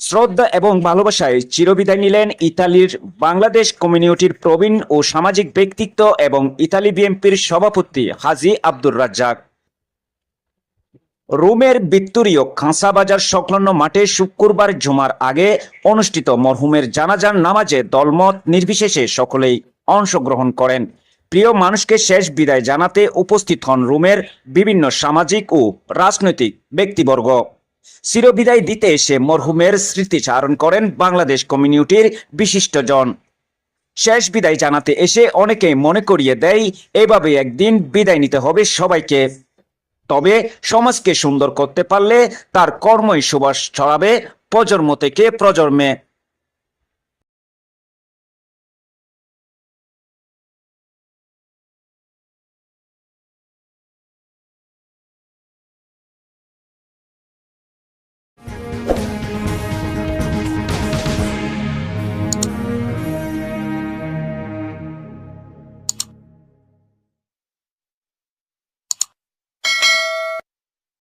শ্রদ্ধা এবং ভালোবাসায় চিরবিদায় নিলেন ইতালির বাংলাদেশ কমিউনিটির প্রবীণ ও সামাজিক ব্যক্তিত্ব এবং ইতালি বিএনপির সভাপতি হাজি আব্দুর রাজ্জাক। রোমের বিত্তুরীয় খাঁসা বাজার সংলগ্ন মাঠে শুক্রবার জুমার আগে অনুষ্ঠিত মরহুমের জানাজার নামাজে দলমত নির্বিশেষে সকলেই অংশগ্রহণ করেন। প্রিয় মানুষকে শেষ বিদায় জানাতে উপস্থিত হন রোমের বিভিন্ন সামাজিক ও রাজনৈতিক ব্যক্তিবর্গ। চিরবিদায় দিতে এসে মরহুমের স্মৃতিচারণ করেন বাংলাদেশ কমিউনিটির বিশিষ্টজন। শেষ বিদায় জানাতে এসে অনেকে মনে করিয়ে দেয়, এভাবে একদিন বিদায় নিতে হবে সবাইকে। তবে সমাজকে সুন্দর করতে পারলে তার কর্মই সুবাস ছড়াবে প্রজন্ম থেকে প্রজন্মে।